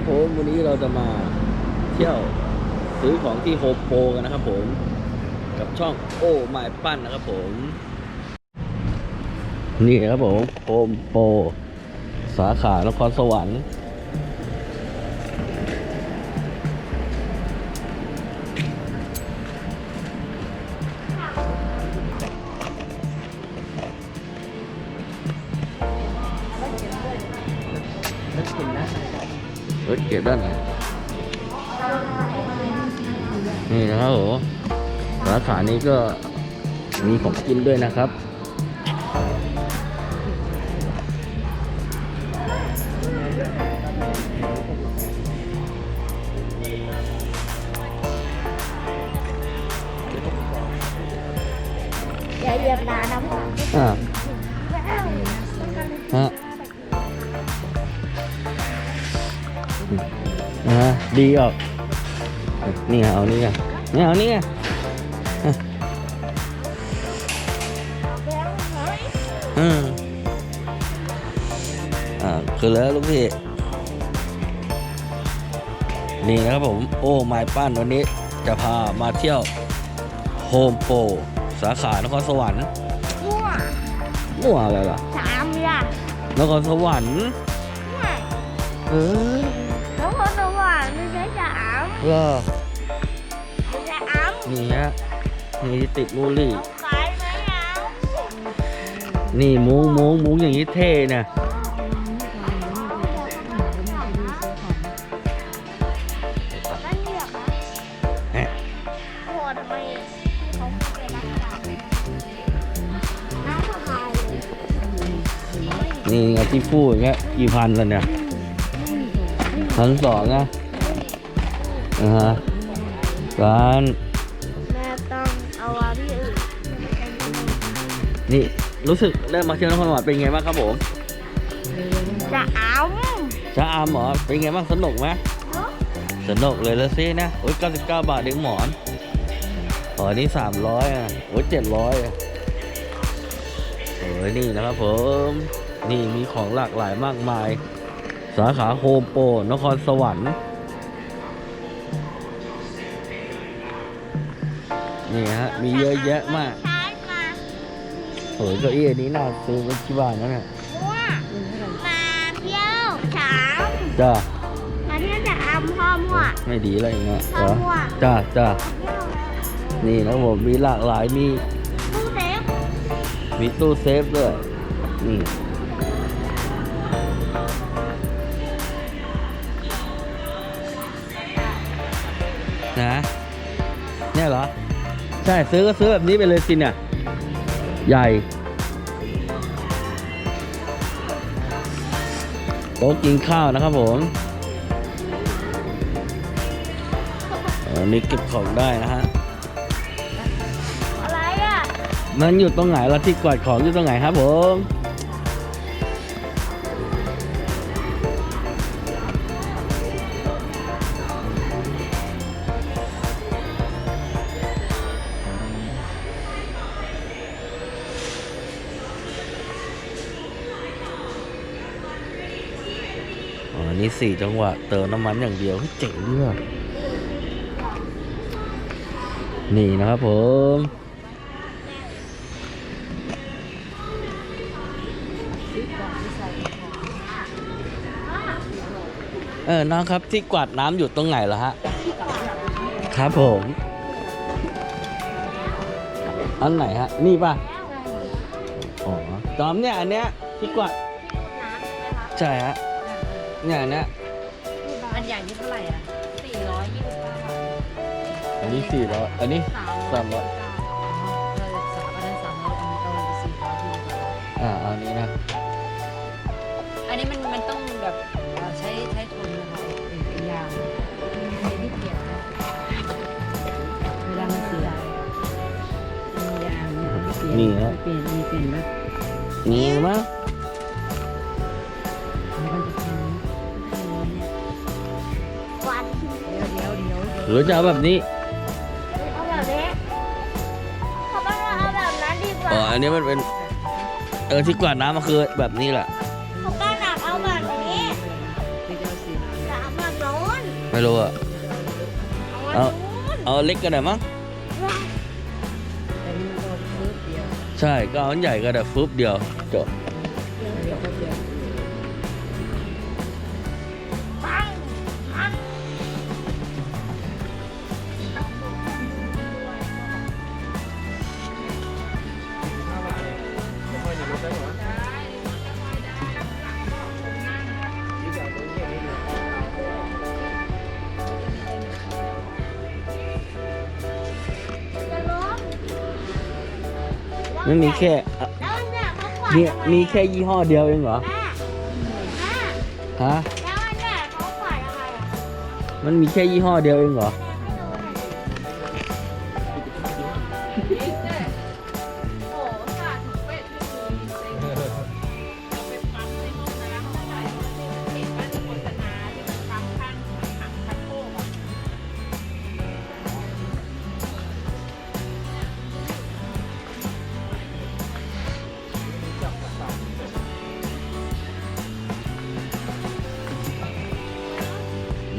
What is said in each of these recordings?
ครับผมวันนี้เราจะมาเที่ยวซื้อของที่โฮมโปรกันนะครับผม กับช่องโอ้ไมปั้นนะครับผม นี่ครับผมโฮมโปรสาขานครสวรรค์ เก็บด้านไหนนี่นะครับผมสาขานี้ก็มีของกินด้วยนะครับอย่าเหยียบน้ำนะพ่ออ่า ดีออกนี่ไงเอานี่ไงนี่เอานี่ไงอะอืมอ่าคือแล้วลูกพี่ นี่นะครับผม โอ้ไม้ปั้นวันนี้จะพามาเที่ยวโฮมโปรสาขานครสวรรค์มั่วมั่วอะไรล่ะสามล่ะนครสวรรค์มั่วเออ สามก็ไม่ใช่อามนี่ฮะนี่ติดมูลลี่ขายไหมอามนี่มุ้งมุ้งมุ้งอย่างนี้เท่นะนั่นเหยียบนะแหะโอ้โหทำไมเขาไม่เป็นนักข่าวน้ำสบายเลยนี่ไงที่พูดอย่างเงี้ยกี่พันแล้วเนี่ยพันสองอะ อ่าฮะร้านแม่ต้องเอาไว้ที่อื่นนี่รู้สึกได้มาเที่ยวนครสวรรค์เป็นไงบ้างครับผมจะอามช้าอามเหรอเป็นไงบ้างสนุกไหมสนุกเลยแล้วซินะโอ้ย99 บาทเองหมอนอ๋อนี่300อะโอ้ย700อะโอ้ยนี่นะครับผมนี่มีของหลากหลายมากมาย สาขาโฮมโปรนครสวรรค์ นี่ฮะ มีเยอะแยะมากใช้มาโอ้ยเก้าอี้อันนี้น่าซื้อไว้ที่บ้านนะเนี่ยมั่วมาเที่ยวสามจ้ามาเที่ยวจะอามพ่อมั่วไม่ดีอะไรเงี้ยพ่อเหรอมั่วจ้าจ้าเที่ยวแล้วนี่นะผมมีหลากหลายมีตู้เซฟมีตู้เซฟด้วยนี่ ช่ซื้อก็ซื้อแบบนี้ไปเลยสิเนี่ยใหญ่โต๊ะกินข้าวนะครับผมอันนี้เก็บของได้นะฮะอะไรอะ มันอยู่ตรงไหนล่ะที่กวาดของอยู่ตรงไหนครับผม อ๋อนี่สี่จังหวะ เติมน้ำมันอย่างเดียวเฮ้ยเจ๋งด้วยว่ะนี่นะครับผมเออน้องครับที่กวาดน้ำอยู่ตรงไหนเหรอฮะ ครับผม อันไหนฮะ นี่ป่ะ อ๋อจอมเนี่ย อันเนี้ยที่กวาดใช่ฮะ เนี่ยอันเนี้ยอันใหญ่นี่เท่าไหร่อะสี่ร้อยยี่สิบเก้าบาทอันนี้สี่ร้อยอันนี้สามร้อยสามร้อยเออสามอันนั้นสามร้อยอันนี้เอาไปสี่ร้อยยี่สิบอ่าอันนี้นะอันนี้มันมันต้องแบบเอ่อใช้ใช้ทุนนะคะอีกอย่างมีที่เปลี่ยนนะเวลามันเสียมีอย่างเนี่ยที่เปลี่ยนนี่ฮะ เปลี่ยนมีเปลี่ยนนะนี่มั้ย หรือจะเอาแบบนี้เอาแบบนี้เขาต้องเอาแบบนั้นดีกว่าอ๋ออันนี้มันเป็นเออที่กวาดน้ำมันคือแบบนี้แหละเขาต้องหนักเอาแบบนี้เดี๋ยวเดี๋ยวสิสามแบบไม่รู้อะเอาเอาเอาเล็กก็ได้มั้งแต่นี่มันก็ฟื้นเดียวใช่ก็เอาอันใหญ่ก็ได้ฟึบเดียวจบ มันมีแค่อะแล้วเนี่ยเขาขวาดเนี่ยทำไมีแค่ยี่ห้อเดียวเองเหรอแม่แม่ฮะ แล้วอันเนี่ยเขาขวาดอะไรอะมันมีแค่ยี่ห้อเดียวเองเหรอแม่ให้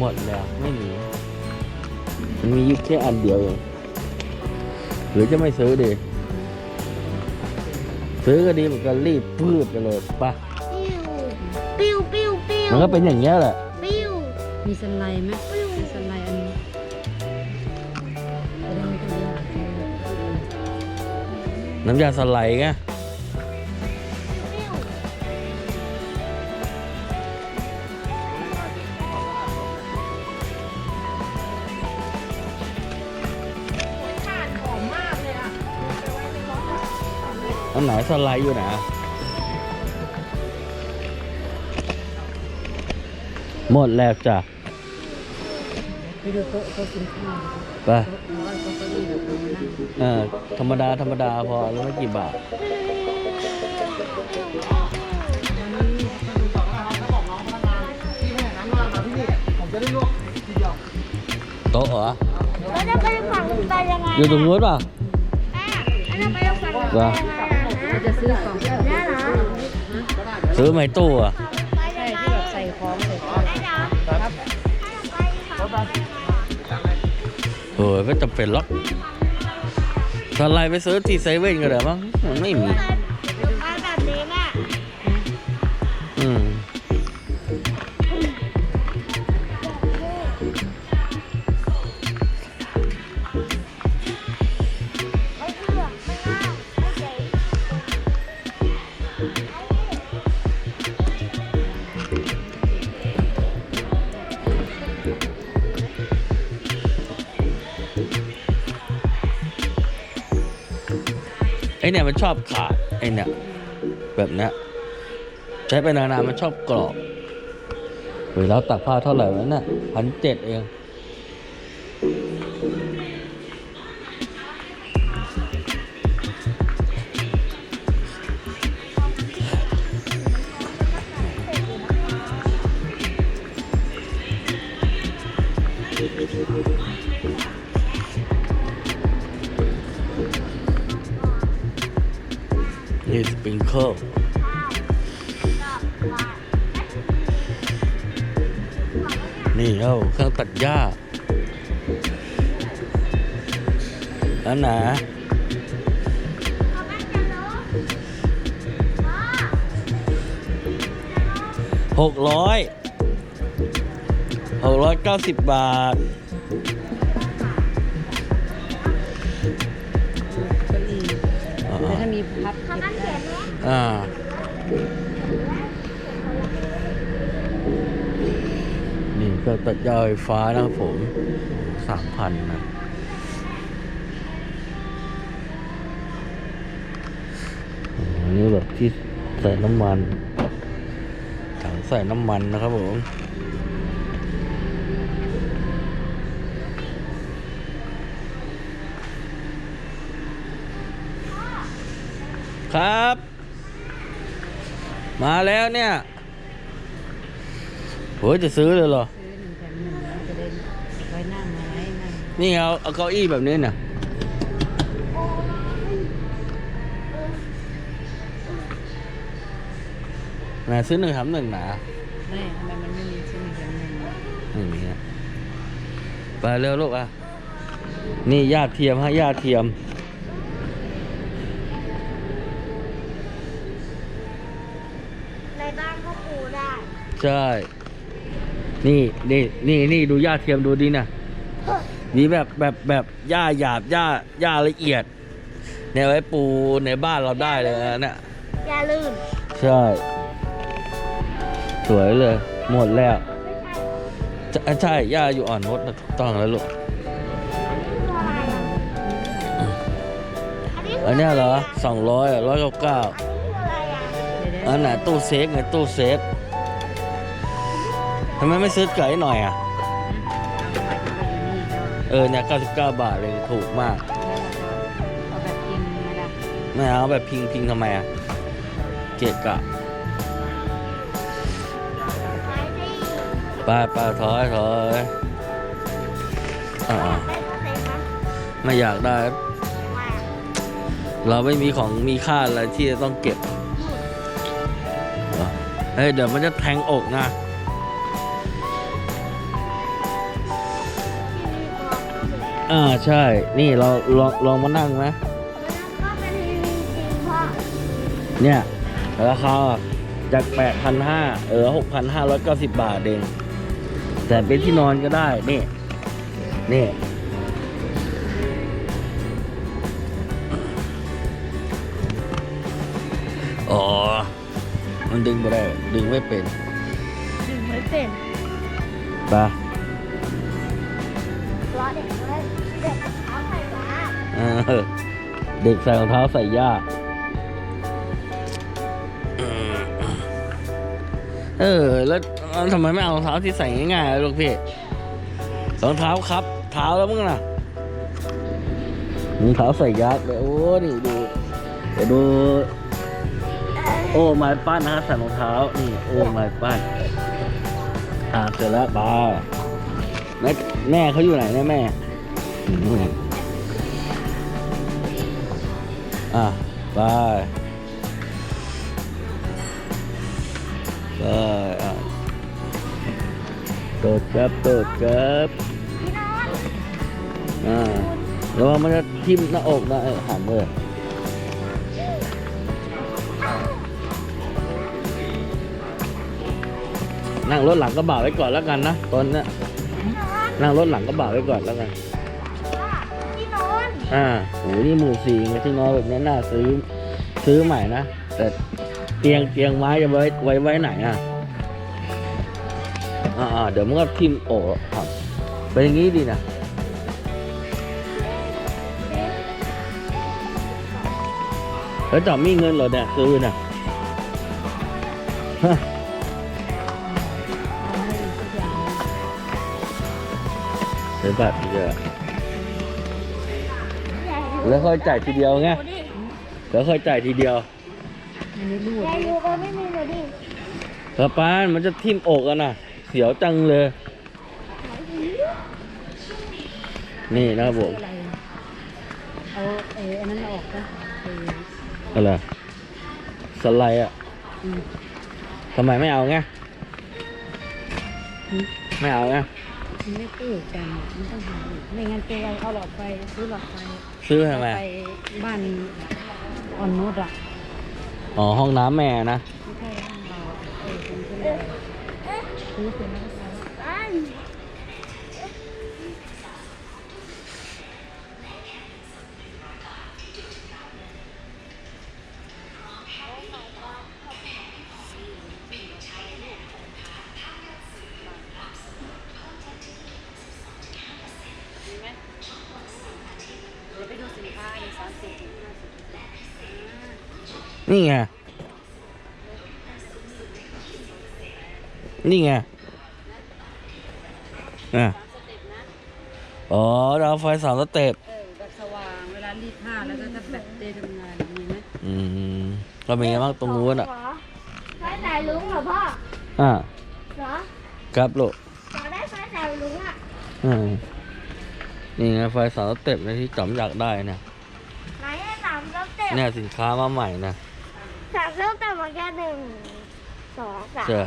หมดแล้วไม่มีมันมีอยู่แค่อันเดียวเองหรือจะไม่ซื้อดี ซื้อก็ดีเหมือนกันรีบพืดไปเลยปะปิ้วปิ้วปิ้วมันก็เป็นอย่างเงี้ยแหละปิ้วมีสไลด์ไหมมีสไลด์อันนี้จะได้ไม่ต้องยากน้ำยาสไลด์ไง ไหนสไลด์อยู่ไหนหมดแล้วจ้ะไปดูโต๊ะโต๊ะกินข้าวไปโต๊ะน้อยโต๊ะเก็ดีแบบนี้นั่งเออธรรมดา ธรรมดาพอแล้วไม่กี่บาทโต๊ะเหรอแล้วจะไปฝั่งนู้นไปยังไงอยู่ตรงนู้นป่ะแม่แล้วจะไปฝั่งนู้นไปยังไง เราจะซื้อของแบบแม่เหรอซื้อไหมตู้อะไปใช่ยังไงที่แบบใส่ของใส่ของได้เหรอครับไปฝั่งนู้นไปยังไงเออไม่จำเป็นหรอกสไลด์ไปซื้อที่เซเว่นก็ได้มั้งมันไม่มีไปแบบนี้แม่อืมไม่ เนี่ยมันชอบขาดไอเนี่ยแบบนี้ใช้ไปนานๆมันชอบกรอบเฮ้ยเราตักผ้าเท่าไหร่วะเนี่ยพันเจ็ดเอง นี่เอาเครื่องตัดหญ้าอันไหนะหกร้อยหกร้อยเก้าสิบบาทเก้าอี้อ่าแต่ถ้ามีพับเขา ก็ตัดยนไหมอ่านี่ก็ตัดหญ้าไฟฟ้านะครับผมสามพันนะอันนี้แบบที่ใส่น้ำมันถังใส่น้ำมันนะครับผมครับ มาแล้วเนี่ยโหจะซื้อเลยเหรอ ซื้อหนึ่งแถมหนึ่งแล้วจะได้ไว้นั่งไว้ นั่งนี่เอาเอาเก้าอี้แบบนี้น่ะนะซื้อหนึ่งแถมหนึ่งนะแม่ทำไมมันไม่มีซื้อหนึ่งแถมหนึ่งวะอย่างเงี้ยไปเร็วลูกอะ นี่ญาติเทียมฮะญาติเทียมในบ้านก็ปูได้ ใช่ นี่นี่นี่นี่ดูญาติเทียมดูดินะ นี่แบบแบบแบบหญ้าหยาบหญ้าหญ้าละเอียดเนี่ยไว้ปูในบ้านเราได้เลยนะเนี่ยอย่าลืมใช่ สวยเลย หมดแล้วไม่ใช่ใช่ใช่ย่าอยู่อ่อนนุชนะถูกต้องแล้วลูกคืออะไรอะอันนี้คือันเนี้ยเหรอสองร้อยร้อยเก้าเก้าอันนี้คืออะไรอะเดี๋ยวอันไหนตู้เซฟไงตู้เซฟทำไมไม่ซื้อไก่หน่อยอะ เออเนี่ย99 บาทเลยถูกมาก เอาแบบกินมาละไม่เอาแบบพิงพิงทำไมอะเกะกะไม้ที่ไปไปถอยถอยอ่าได้ก็เต็มนะไม่อยากได้มาเราไม่มีของมีค่าอะไรที่จะต้องเก็บเหรอเฮ้ยเดี๋ยวมันจะแทงอกนะ อ่าใช่ นี่เราลองลองมานั่งไหมมันก็เป็นทีวีจริงพ่อเนี่ยราคาจากแปดพันห้าเออหกพันห้าร้อยเก้าสิบบาทเอง แต่เป็นที่นอนก็ได้ นี่ นี่ อ๋อ มันดึงไม่ได้ ดึงไม่เป็นดึงไม่เป็นไปะเพราะเด็กเลยเด็ก เด็กใส่รองเท้าใส่ยาก เออ แล้วทำไมไม่เอารองเท้าที่ใส่ง่ายๆลูกพี่รองเท้าครับ เท้าแล้วมึงน่ะรองเท้าใส่ยักเลยโอ้นี่ดูเดี๋ยวดู โอ้ไม้ปั้นนะใส่รองเท้า นี่ โอ้ไม้ปั้น อ่าเสร็จแล้วบ้าแม่แม่เขาอยู่ไหนเนี่ยแม่ อะไปไปอะโดดครับโดดครับอ่าแล้วมันจะทิ่มหน้าอกนะหันเลยนั่งรถหลังกระบะไว้ก่อนแล้วกันนะตอนเนี้ยนั่งรถหลังกระบะไว้ก่อนแล้วกัน อนอ่าโหนี่หมื่นสี่ไงที่นอนแบบนี้น่าซื้อ ซื้อใหม่นะ แต่เตียงเตียงไม้จะไว้ไว้ไว้ไหนอะอ่าเดี๋ยวมันก็ทิ่มโอ้ครับเป็นอย่างนี้ดีนะแล้วจอมมีเงินเหรอเนี่ยซื้อน่ะให้ทุกอย่างเลยเดี๋ยวแบบเยอะ แล้วค่อยจ่ายทีเดียวไงแล้วค่อยจ่ายทีเดียวอันนี้รูดยายดูก็ไม่มีหนูดิกระปานมันจะทิ่มอกอะนะเสียวจังเลย นี่นะครับผมอะไรเอาเอออันนั้นออกนะเอออะไรสไลด์อะอืมทำไมไม่เอาไงไม่เอาไงมันไม่ตู้กันมันต้องหาอีกไม่งั้นตัวเราเอาหลอดไฟซื้อหลอดไฟ ซื้อทำไมไปบ้านอ่อนนุชอะอ๋อห้องน้ำแม่นะไม่ใช่ห้องเราเออเป็นที่เราซื้อเป็นแล้วก็ใช้ อัน เดี๋ยวไปดูสินค้าในสามสิบ นี่ไง นี่ไงอะอ๋อดาวไฟสามสเต็ปเออแบบสว่างเวลารีดผ้าแล้วก็ถ้าแบบเดย์ทำงานมีไหมอืมก็เป็นไงบ้างตรงนู้นอะเหรไฟสายลุงเหรอพ่ออ่าเหรอครับลูกอยากได้ไฟสายลุงอะอืมนี่ไงไฟสามสเต็ปนะที่จอมอยากได้นะไหนอะสามสเต็ปเนี่ยสินค้ามาใหม่นะ สามสเต็ปมันแค่หนึ่งสองสามใช่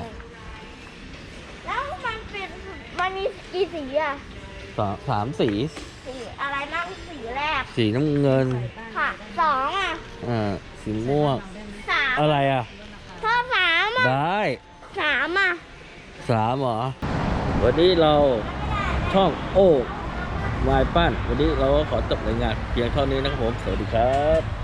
แล้วมันเป็นมันมีกี่สีอะสามสามสีสีอะไรบ้างสีแรกสีน้ำเงินค่ะสองอะอ่าสีม่วง สามอะไรอะถ้าสามอะได้สามอะสามเหรอ วันนี้เราช่องโอ้วายปั้น วันนี้เราก็ขอจบรายงานเพียงเท่านี้นะครับผม สวัสดีครับ